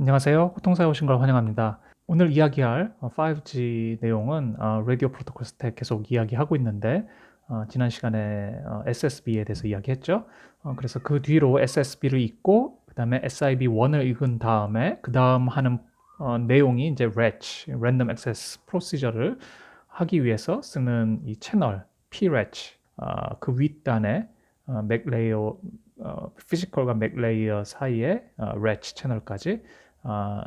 안녕하세요. 호통사에 오신 걸 환영합니다. 오늘 이야기할 5G 내용은 어, 라디오 프로토콜 스택 계속 이야기하고 있는데 어, 지난 시간에 어, SSB에 대해서 이야기했죠. 어, 그래서 그 뒤로 SSB를 읽고 그 다음에 SIB1을 읽은 다음에 그 다음 하는 어, 내용이 이제 RAC, Random Access Procedure를 하기 위해서 쓰는 이 채널 PRAC 어, 그 윗단에 어, 맥 레이어 어, 피지컬과 맥 레이어 사이에 어, RAC 채널까지 어,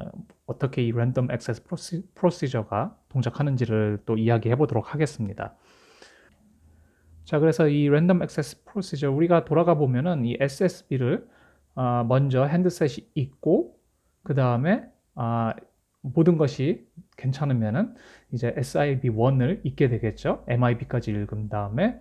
어떻게 이 랜덤 액세스 프로시, 프로시저가 동작하는지를 또 이야기해 보도록 하겠습니다. 자, 그래서 이 랜덤 액세스 프로시저 우리가 돌아가 보면은 이 SSB를 어, 먼저 핸드셋이 있고 그 다음에 어, 모든 것이 괜찮으면은 이제 SIB1을 읽게 되겠죠. MIB까지 읽은 다음에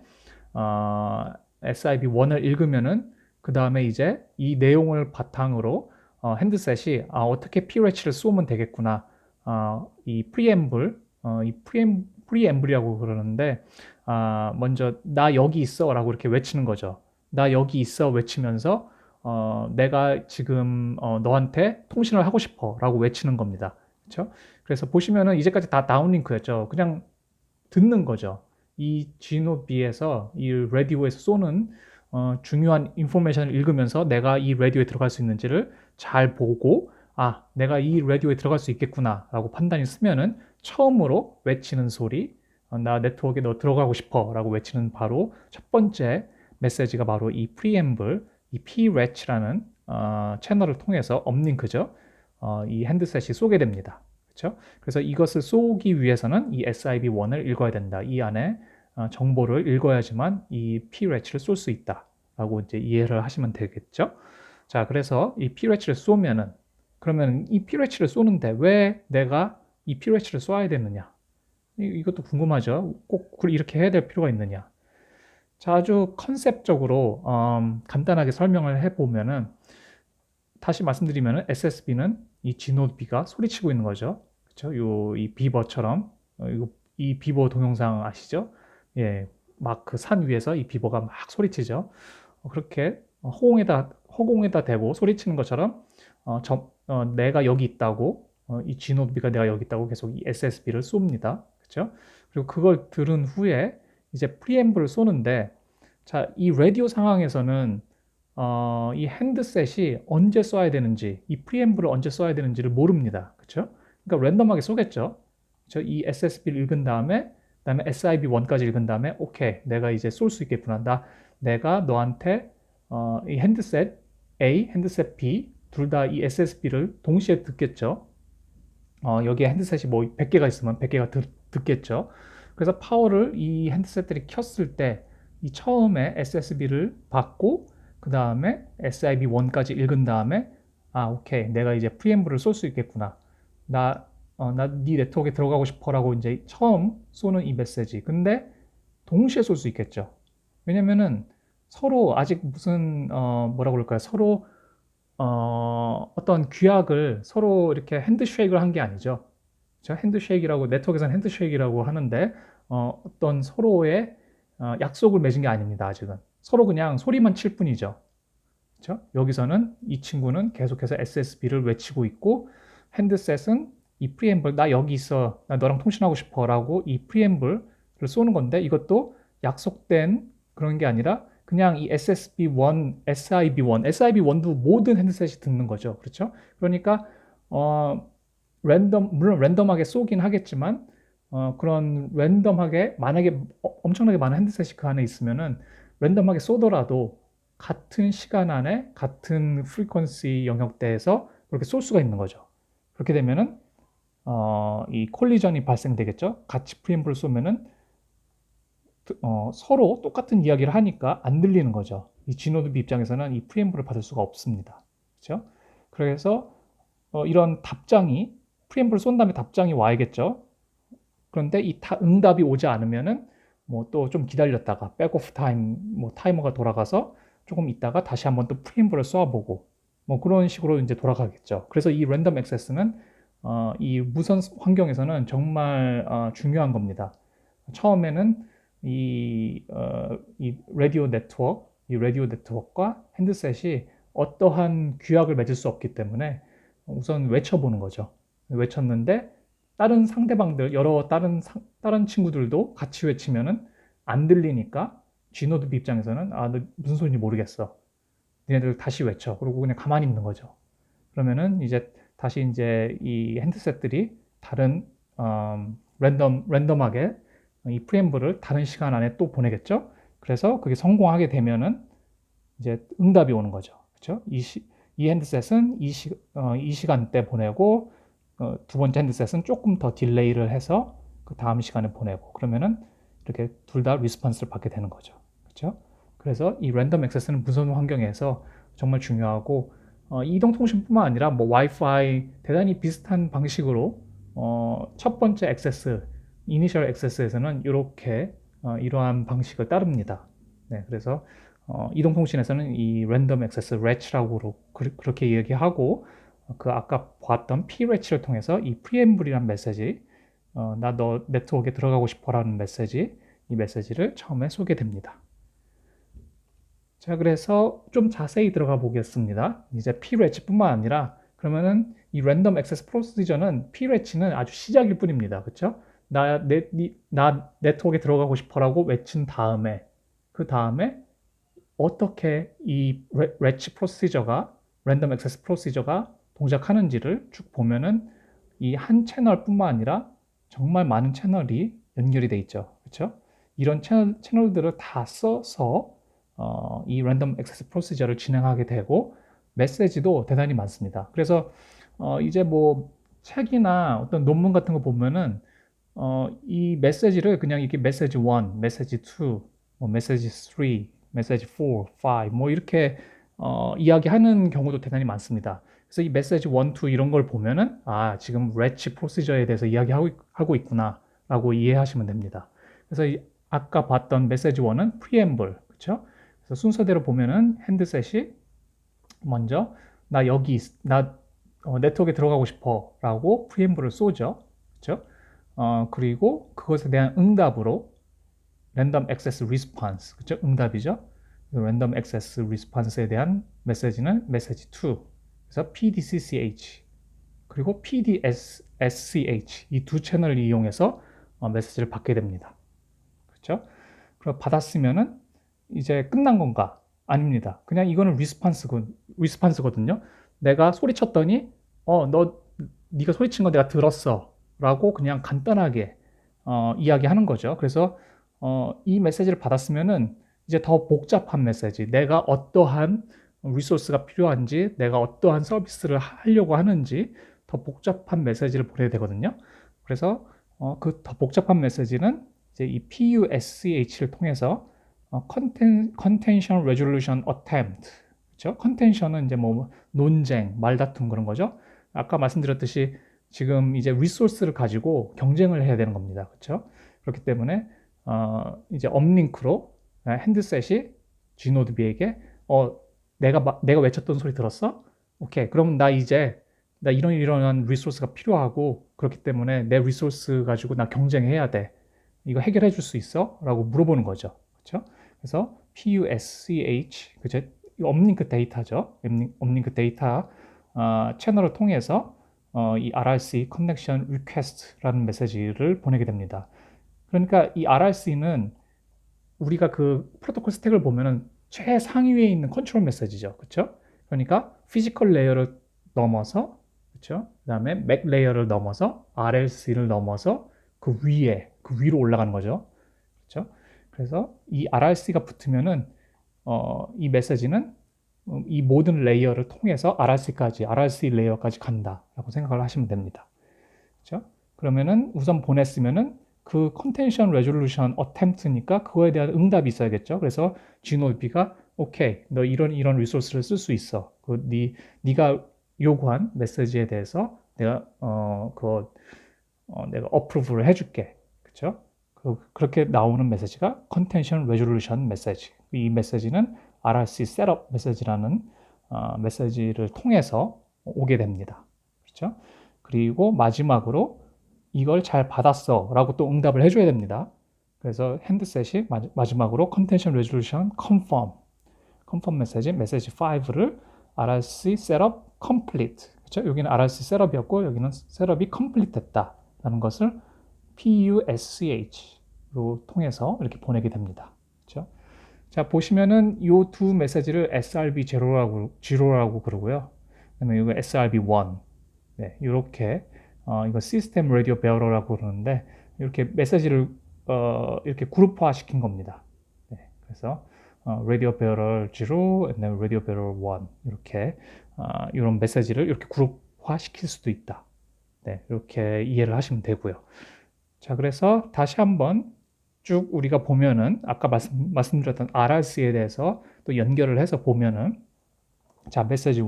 어, SIB1을 읽으면은 그 다음에 이제 이 내용을 바탕으로 어, 핸드셋이 아, 어떻게 PRH를 쏘면 되겠구나. 어, 이 프리엠블, 어, 이 프리엠, 프리엠블이라고 그러는데 아, 먼저 나 여기 있어라고 이렇게 외치는 거죠. 나 여기 있어 외치면서 어, 내가 지금 어, 너한테 통신을 하고 싶어라고 외치는 겁니다. 그렇죠? 그래서 보시면은 이제까지 다 다운링크였죠. 그냥 듣는 거죠. 이 G노비에서 이 라디오에서 쏘는 어, 중요한 인포메이션을 읽으면서 내가 이 라디오에 들어갈 수 있는지를 잘 보고 아 내가 이 라디오에 들어갈 수 있겠구나 라고 판단이 쓰면은 처음으로 외치는 소리 어, 나 네트워크에 너 들어가고 싶어 라고 외치는 바로 첫 번째 메시지가 바로 이 preamble 이 p-ratch라는 어, 채널을 통해서 업링크죠. 어, 이 핸드셋이 쏘게 됩니다. 그렇죠? 그래서 이것을 쏘기 위해서는 이 SIB1을 읽어야 된다. 이 안에 어, 정보를 읽어야지만 이 P-래치를 쏠 수 있다라고 이제 이해를 하시면 되겠죠. 자, 그래서 이 P-래치를 쏘면은 그러면 이 P-래치를 쏘는데 왜 내가 이 P-래치를 쏘아야 되느냐? 이것도 궁금하죠. 꼭 이렇게 해야 될 필요가 있느냐? 자, 아주 컨셉적으로 음, 간단하게 설명을 해보면은 다시 말씀드리면은 SSB는 이 G노드B가 소리치고 있는 거죠. 그렇죠? 요 이 비버처럼 어, 이 비버 동영상 아시죠? 예, 막 그 산 위에서 이 비버가 막 소리치죠. 어, 그렇게 허공에다 허공에다 대고 소리치는 것처럼 어, 저, 어, 내가 여기 있다고 어, 이 G노드비가 내가 여기 있다고 계속 이 SSB를 쏩니다. 그렇죠? 그리고 그걸 들은 후에 이제 프리앰블을 쏘는데 자, 이 라디오 상황에서는 어, 이 핸드셋이 언제 써야 되는지, 이 프리앰블을 언제 써야 되는지를 모릅니다. 그렇죠? 그러니까 랜덤하게 쏘겠죠. 그렇죠? 이 SSB를 읽은 다음에 그다음에 SIB1까지 읽은 다음에 오케이 내가 이제 쏠 수 있겠구나 나 내가 너한테 어, 이 핸드셋 A, 핸드셋 B 둘 다 이 SSB를 동시에 듣겠죠. 어, 여기에 핸드셋이 뭐 100개가 있으면 100개가 듣, 듣겠죠. 그래서 파워를 이 핸드셋들이 켰을 때 이 처음에 SSB를 받고 그 다음에 SIB1까지 읽은 다음에 아 오케이 내가 이제 프리앰블을 쏠 수 있겠구나 나 어, 나네 네트워크에 들어가고 싶어라고 이제 처음 쏘는 이 메시지. 근데 동시에 쏠 수 있겠죠. 왜냐면은 서로 아직 무슨 어 뭐라고 그럴까요? 서로 어 어떤 규약을 서로 이렇게 핸드쉐이크를 한 게 아니죠. 저 핸드쉐이크라고 네트워크에서는 핸드쉐이크라고 하는데 어 어떤 서로의 어 약속을 맺은 게 아닙니다. 아직은 서로 그냥 소리만 칠 뿐이죠. 그렇죠? 여기서는 이 친구는 계속해서 SSB를 외치고 있고 핸드셋은 이 프리앰블 나 여기 있어 나 너랑 통신하고 싶어라고 이 프리앰블을 쏘는 건데 이것도 약속된 그런 게 아니라 그냥 이 SSB1, SIB1, SIB1도 모든 핸드셋이 듣는 거죠. 그렇죠? 그러니까 어 랜덤 물론 랜덤하게 쏘긴 하겠지만 어 그런 랜덤하게 만약에 어, 엄청나게 많은 핸드셋이 그 안에 있으면은 랜덤하게 쏘더라도 같은 시간 안에 같은 프리퀀시 영역대에서 그렇게 쏠 수가 있는 거죠. 그렇게 되면은 어, 이 콜리전이 발생되겠죠. 같이 프리앰블을 쏘면은 어, 서로 똑같은 이야기를 하니까 안 들리는 거죠. 이 B 입장에서는 이 프리앰블을 받을 수가 없습니다. 그렇죠? 그래서 어, 이런 답장이 프리앰블을 쏜 다음에 답장이 와야겠죠. 그런데 이 타, 응답이 오지 않으면은 뭐 또 좀 기다렸다가 백오프 타임 뭐 타이머가 돌아가서 조금 있다가 다시 한번 또 프리앰블을 쏘아보고 뭐 그런 식으로 이제 돌아가겠죠. 그래서 이 랜덤 액세스는 어, 이 무선 환경에서는 정말 어, 중요한 겁니다. 처음에는 이, 어, 이 라디오 네트워크, 이 라디오 네트워크와 핸드셋이 어떠한 규약을 맺을 수 없기 때문에 우선 외쳐보는 거죠. 외쳤는데 다른 상대방들 여러 다른 상, 다른 친구들도 같이 외치면은 안 들리니까 G노드 입장에서는 아, 너 무슨 소리인지 모르겠어. 니네들 다시 외쳐. 그리고 그냥 가만히 있는 거죠. 그러면은 이제 다시 이제 이 핸드셋들이 다른 음, 랜덤 랜덤하게 이 프리앰블을 다른 시간 안에 또 보내겠죠. 그래서 그게 성공하게 되면은 이제 응답이 오는 거죠. 그렇죠? 이, 시, 이 핸드셋은 이, 시, 어, 이 시간대 보내고 어, 두 번째 핸드셋은 조금 더 딜레이를 해서 그 다음 시간에 보내고 그러면은 이렇게 둘 다 리스폰스를 받게 되는 거죠. 그렇죠? 그래서 이 랜덤 액세스는 무선 환경에서 정말 중요하고 어, 이동통신뿐만 아니라 뭐 와이파이 대단히 비슷한 방식으로 어, 첫 번째 액세스, 이니셜 액세스에서는 이렇게 어, 이러한 방식을 따릅니다. 네, 그래서 어, 이동통신에서는 이 랜덤 액세스 래치라고 그렇게 얘기하고 그 아까 봤던 p 래치를 통해서 이 프리엠블이란 메시지 어, 나 너 네트워크에 들어가고 싶어라는 메시지 이 메시지를 처음에 소개됩니다. 자, 그래서 좀 자세히 들어가 보겠습니다. 이제 p 래치뿐만 아니라 그러면은 이 랜덤 액세스 프로시저는 p 래치는 아주 시작일 뿐입니다. 그렇죠? 나, 내, 나 네트워크에 들어가고 싶어라고 외친 다음에 그 다음에 어떻게 이 래치 프로시저가 랜덤 액세스 프로시저가 동작하는지를 쭉 보면은 이 한 채널뿐만 아니라 정말 많은 채널이 연결이 돼 있죠. 그렇죠? 이런 채널, 채널들을 다 써서 어, 이 랜덤 액세스 프로시저를 진행하게 되고 메시지도 대단히 많습니다. 그래서 어, 이제 뭐 책이나 어떤 논문 같은 거 보면은 어, 이 메시지를 그냥 이렇게 메시지 1, 메시지 2, 뭐 메시지 3, 메시지 4, 5, 뭐 이렇게 어, 이야기하는 경우도 대단히 많습니다. 그래서 이 메시지 1, 2 이런 걸 보면은 아 지금 레치 프로시저에 대해서 이야기하고 하고 있구나라고 이해하시면 됩니다. 그래서 이, 아까 봤던 메시지 1은 preamble 그렇죠? 순서대로 보면은 핸드셋이 먼저 나 여기 나 어, 네트워크에 들어가고 싶어라고 preamble을 쏘죠, 그렇죠? 어, 그리고 그것에 대한 응답으로 랜덤 액세스 리스폰스 그죠? 응답이죠. 랜덤 액세스 리스폰스에 대한 메시지는 메시지 2 그래서 PDCCH 그리고 PDSCH 이 두 채널을 이용해서 어, 메시지를 받게 됩니다. 그렇죠? 그럼 받았으면은 이제 끝난 건가? 아닙니다. 그냥 이거는 리스폰스군 리스폰스거든요. 내가 소리쳤더니 어 너 네가 소리친 거 내가 들었어 라고 그냥 간단하게 어, 이야기하는 거죠. 그래서 어, 이 메시지를 받았으면은 이제 더 복잡한 메시지, 내가 어떠한 리소스가 필요한지, 내가 어떠한 서비스를 하려고 하는지 더 복잡한 메시지를 보내야 되거든요. 그래서 어, 그 더 복잡한 메시지는 이제 이 PUSCH를 통해서 어, Conten, Contention Resolution Attempt, 그렇죠? Contention은 이제 뭐 논쟁, 말다툼 그런 거죠. 아까 말씀드렸듯이 지금 이제 리소스를 가지고 경쟁을 해야 되는 겁니다. 그렇죠? 그렇기 때문에 어, 이제 업링크로 핸드셋이 G노드비에게 어, 내가 내가 외쳤던 소리 들었어? 오케이. 그럼 나 이제 나 이런 이런 리소스가 필요하고 그렇기 때문에 내 리소스 가지고 나 경쟁해야 돼. 이거 해결해 줄 수 있어? 라고 물어보는 거죠. 그렇죠? 그래서 PUSCH 그죠? 업링크 데이터죠. 업링크 데이터 어, 채널을 통해서 어, 이 RRC Connection Request라는 메시지를 보내게 됩니다. 그러니까 이 RRC는 우리가 그 프로토콜 스택을 보면은 최상위에 있는 컨트롤 메시지죠. 그렇죠? 그러니까 피지컬 레이어를 넘어서 그렇죠? 그다음에 맥 레이어를 넘어서 RLC를 넘어서 그 위에 그 위로 올라가는 거죠. 그렇죠? 그래서 이 RRC가 붙으면은 어, 이 메시지는 이 모든 레이어를 통해서 RRC까지 RRC 레이어까지 간다라고 생각을 하시면 됩니다. 그렇죠? 그러면은 우선 보냈으면은 그 컨텐션 레졸루션 어템트니까 그거에 대한 응답이 있어야겠죠. 그래서 GNOB가 오케이, 너 이런 이런 리소스를 쓸 수 있어. 그 네, 네가 요구한 메시지에 대해서 내가 어 그거 어, 내가 어프로브를 해줄게. 그렇죠? 그, 그렇게 나오는 메시지가 컨텐션 레졸루션 메시지. 이 메시지는 RRC 셋업 메시지라는 어, 메시지를 통해서 오게 됩니다. 그렇죠? 그리고 마지막으로 이걸 잘 받았어 라고 또 응답을 해줘야 됩니다. 그래서 핸드셋이 마지막으로 Contention Resolution Confirm Confirm 메시지, 메시지 5를 RRC Setup Complete 그렇죠? 여기는 RRC 셋업이었고 여기는 셋업이 컴플리트 됐다라는 것을 PUSCH로 통해서 이렇게 보내게 됩니다. 그렇죠? 자 보시면은 이 두 메시지를 SRB 제로라고 제로라고 그러고요. 그다음에 이거 SRB 1 네, 이렇게 어, 이거 시스템 라디오 베어러라고 그러는데 이렇게 메시지를 어, 이렇게 그룹화 시킨 겁니다. 네, 그래서 어, 라디오 베어럴 0, 라디오 베어럴 1 이렇게 어, 이런 메시지를 이렇게 그룹화 시킬 수도 있다. 네, 이렇게 이해를 하시면 되고요. 자, 그래서 다시 한번 쭉 우리가 보면은 아까 말씀, 말씀드렸던 RRC에 대해서 또 연결을 해서 보면은 자, 메시지 1.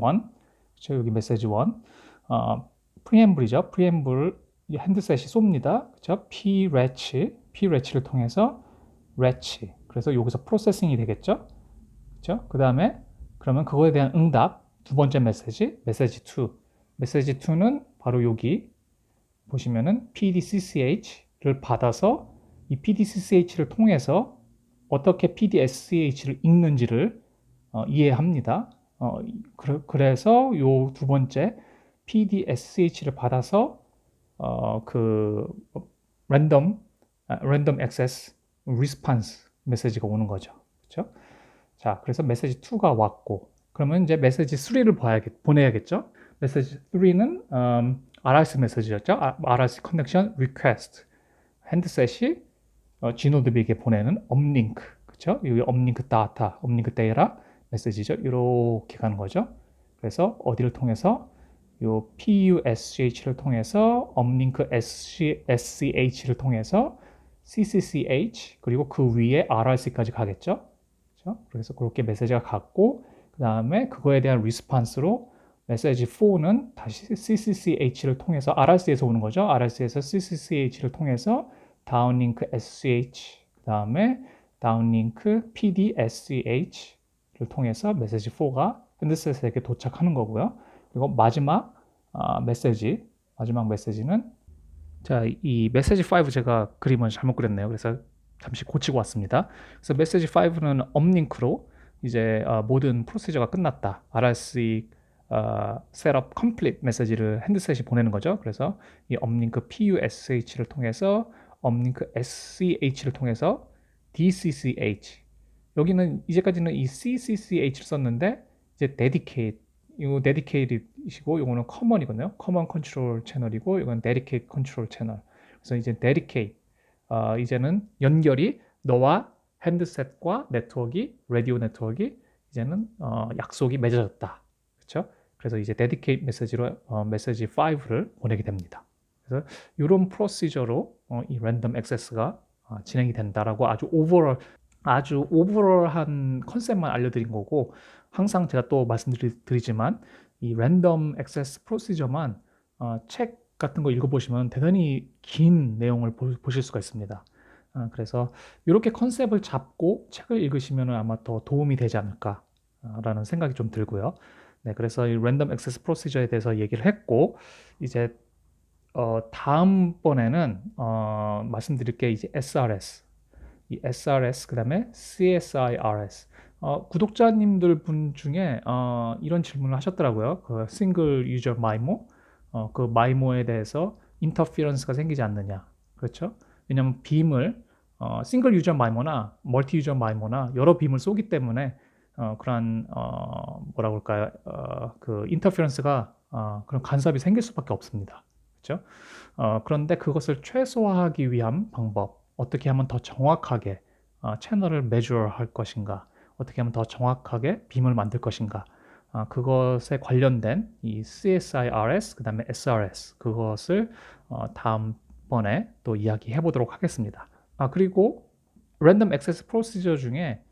저 여기 메시지 1. 어, 프리엠블이죠. 프리엠블 핸드셋이 쏩니다. 그죠? p 레치 p 레치를 통해서 레치. 그래서 여기서 프로세싱이 되겠죠? 그죠? 그 다음에 그러면 그거에 대한 응답 두 번째 메시지, 메시지 2. 메시지 2는 바로 여기 보시면은 PDCCH 를 받아서 이 PDCCH를 통해서 어떻게 PDSCH를 읽는지를 어, 이해합니다. 어, 그래 서 요 두 번째 PDSCH를 받아서 어, 그 랜덤 랜덤 액세스 리스판스 메시지가 오는 거죠. 그렇죠? 자, 그래서 메시지 2가 왔고 그러면 이제 메시지 3를 봐야겠, 보내야겠죠? 메시지 3는 음, RRC 메시지였죠. RRC 커넥션 리퀘스트 핸드셋이 어, 지노드빅에 보내는 업링크 그렇죠? 여기 업링크 다타, 업링크 데이라 메시지죠. 이렇게 가는 거죠. 그래서 어디를 통해서 요 PUSCH를 통해서 업링크 SCH를 통해서 CCCH 그리고 그 위에 RRC까지 가겠죠. 그렇죠? 그래서 그렇게 메시지가 갔고 그 다음에 그거에 대한 리스판스로 메시지 4는 다시 CCCH를 통해서 RRC에서 오는 거죠. RRC에서 CCCH를 통해서 다운링크 SCH 그 다음에 다운링크 PDSCH를 통해서 메시지 4가 핸드셋에게 도착하는 거고요. 그리고 마지막 아, 메시지 마지막 메시지는 자, 이 메시지 5 제가 그림을 잘못 그렸네요. 그래서 잠시 고치고 왔습니다. 그래서 메시지 5는 업링크로 이제 어, 모든 프로시저가 끝났다. RRC 어, 컴플릿 메시지를 핸드셋이 보내는 거죠. 그래서 이 업링크 PUSH를 통해서 업링크 SCH를 통해서 DCCH 여기는 이제까지는 이 CCCH를 썼는데 이제 dedicate 이거 dedicate이시고 이거는 common이거든요. common control 채널이고 이건 dedicate control 채널. 그래서 이제 dedicate 어, 이제는 연결이 너와 핸드셋과 네트워크가 라디오 네트워크가 이제는 어, 약속이 맺어졌다. 그렇죠? 그래서 이제 dedicate 메시지로 어, 메시지 5를 보내게 됩니다. 그래서 이런 프로시저로 어, 이 랜덤 액세스가 어, 진행이 된다라고 아주 오버롤 아주 오버롤한 컨셉만 알려드린 거고 항상 제가 또 말씀드리지만 이 랜덤 액세스 프로시저만 어, 책 같은 거 읽어보시면 대단히 긴 내용을 보, 실 수가 있습니다. 어, 그래서 이렇게 컨셉을 잡고 책을 읽으시면 아마 더 도움이 되지 않을까라는 생각이 좀 들고요. 네, 그래서 이 랜덤 액세스 프로시저에 대해서 얘기를 했고 이제 어, 다음번에는 어, 말씀드릴 게 이제 SRS, 이 SRS 그다음에 CSIRS 어, 구독자님들 분 중에 어, 이런 질문을 하셨더라고요. 그 싱글 유저 마이모, 어, 그 마이모에 대해서 인터피런스가 생기지 않느냐. 그렇죠? 왜냐하면 빔을 어, 싱글 유저 마이모나 멀티 유저 마이모나 여러 빔을 쏘기 때문에 어, 그러한 어, 뭐라 그럴까요? 어, 그 인터피런스가 어, 그런 간섭이 생길 수밖에 없습니다. 그렇죠? 어, 그런데 그것을 최소화하기 위한 방법 어떻게 하면 더 정확하게 어, 채널을 매주할 것인가 어떻게 하면 더 정확하게 빔을 만들 것인가 아, 그것에 관련된 이 CSIRS 그 다음에 SRS 그것을 어, 다음번에 또 이야기해 보도록 하겠습니다. 아 그리고 랜덤 액세스 프로시저 중에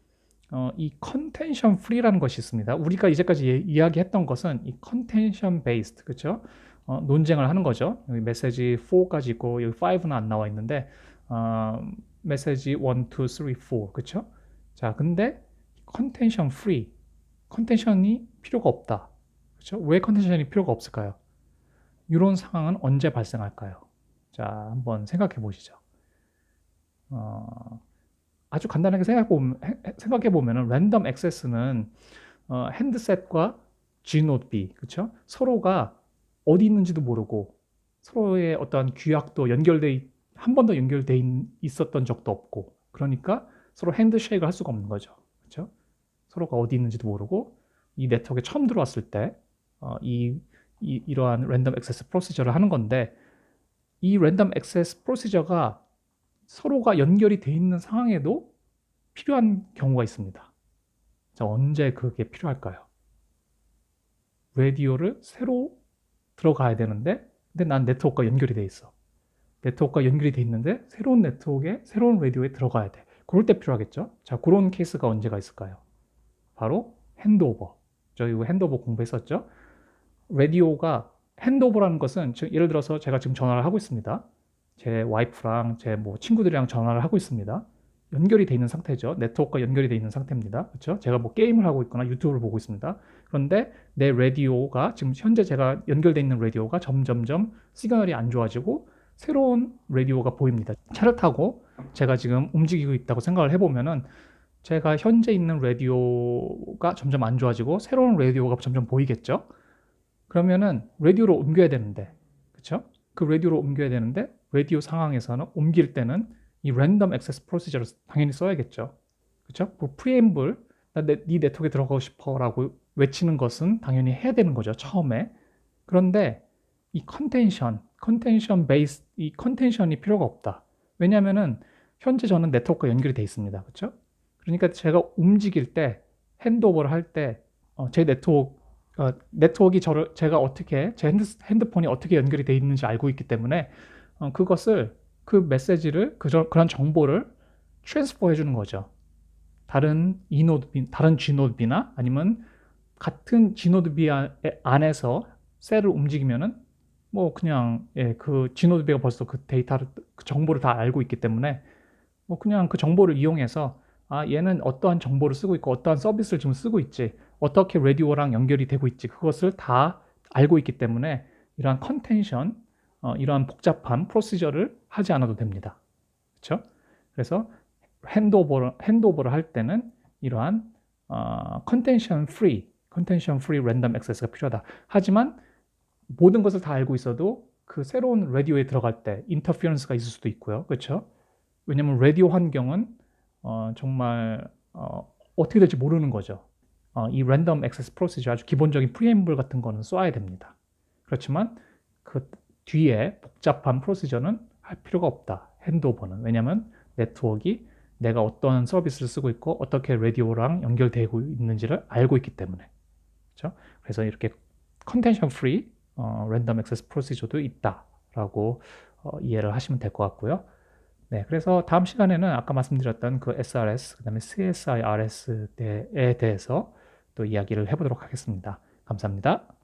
어, 이 컨텐션 프리라는 것이 있습니다. 우리가 이제까지 예, 이야기했던 것은 이 컨텐션 베이스드 그렇죠? 어, 논쟁을 하는 거죠. 여기 메시지 4까지 있고 여기 5는 안 나와 있는데 어, 메시지 1, 2, 3, 4 그렇죠? 자 근데 컨텐션 프리 컨텐션이 필요가 없다. 그렇죠? 왜 컨텐션이 필요가 없을까요? 이런 상황은 언제 발생할까요? 자, 한번 생각해 보시죠. 어, 아주 간단하게 생각해 보면 랜덤 액세스는 어, 핸드셋과 G노드 그렇죠? 서로가 어디 있는지도 모르고 서로의 어떠한 규약도 연결돼 한 번도 연결돼 있- 있었던 적도 없고 그러니까 서로 핸드쉐이크를 할 수가 없는 거죠. 그렇죠? 서로가 어디 있는지도 모르고 이 네트워크에 처음 들어왔을 때 어, 이러한 랜덤 액세스 프로시저를 하는 건데 이 랜덤 액세스 프로시저가 서로가 연결이 돼 있는 상황에도 필요한 경우가 있습니다. 자, 언제 그게 필요할까요? 라디오를 새로 들어가야 되는데 근데 난 네트워크가 연결이 돼 있어. 네트워크가 연결이 돼 있는데 새로운 네트워크에 새로운 라디오에 들어가야 돼. 그럴 때 필요하겠죠? 자, 그런 케이스가 언제가 있을까요? 바로 핸드오버. 저희 핸드오버 공부했었죠? 라디오가 핸드오버라는 것은 즉 예를 들어서 제가 지금 전화를 하고 있습니다. 제 와이프랑 제 뭐 친구들이랑 전화를 하고 있습니다. 연결이 돼 있는 상태죠. 네트워크가 연결이 돼 있는 상태입니다. 그렇죠? 제가 뭐 게임을 하고 있거나 유튜브를 보고 있습니다. 그런데 내 라디오가 지금 현재 제가 연결돼 있는 라디오가 점점점 시그널이 안 좋아지고 새로운 라디오가 보입니다. 차를 타고 제가 지금 움직이고 있다고 생각을 해보면은 제가 현재 있는 라디오가 점점 안 좋아지고 새로운 라디오가 점점 보이겠죠? 그러면은 라디오로 옮겨야 되는데, 그렇죠? 그 라디오로 옮겨야 되는데 라디오 상황에서는 옮길 때는 이 랜덤 액세스 프로시저를 당연히 써야겠죠. 그렇죠? 그 프리엠블 나네 네트워크에 들어가고 싶어라고 외치는 것은 당연히 해야 되는 거죠. 처음에. 그런데 이 컨텐션, 컨텐션 베이스 이 컨텐션이 필요가 없다. 왜냐면은 현재 저는 네트워크가 연결이 돼 있습니다. 그렇죠? 그러니까 제가 움직일 때 핸드오버를 할 때제 네트워크 어, 네트워크가 저를 제가 어떻게 제 핸드, 핸드폰이 어떻게 연결이 돼 있는지 알고 있기 때문에 어, 그것을 그 메시지를 그 그런 정보를 트랜스퍼 해주는 거죠. 다른 이노드 다른 G노드비나 아니면 같은 G노드비 안에서 셀을 움직이면은 뭐 그냥 예, 그 G노드비가 벌써 그 데이터를 그 정보를 다 알고 있기 때문에 뭐 그냥 그 정보를 이용해서 아 얘는 어떠한 정보를 쓰고 있고 어떠한 서비스를 지금 쓰고 있지 어떻게 라디오랑 연결이 되고 있지 그것을 다 알고 있기 때문에 이러한 컨텐션 어, 이러한 복잡한 프로시저를 하지 않아도 됩니다. 그렇죠? 그래서 핸드오버를 핸드오버를 할 때는 이러한 어, 컨텐션 프리 컨텐션 프리 랜덤 액세스가 필요하다. 하지만 모든 것을 다 알고 있어도 그 새로운 라디오에 들어갈 때 인터피런스가 있을 수도 있고요. 그렇죠? 왜냐면 라디오 환경은 어, 정말 어, 어떻게 될지 모르는 거죠. 어, 이 랜덤 액세스 프로시저 아주 기본적인 프리엠블 같은 거는 써야 됩니다. 그렇지만 그 뒤에 복잡한 프로시저는 할 필요가 없다. 핸드오버는. 왜냐하면 네트워크가 내가 어떤 서비스를 쓰고 있고 어떻게 라디오랑 연결되고 있는지를 알고 있기 때문에. 그렇죠? 그래서 이렇게 컨텐션 프리 어, 랜덤 액세스 프로시저도 있다라고 어, 이해를 하시면 될 것 같고요. 네, 그래서 다음 시간에는 아까 말씀드렸던 그 SRS, 그 다음에 CSIRS에 대해서 또 이야기를 해보도록 하겠습니다. 감사합니다.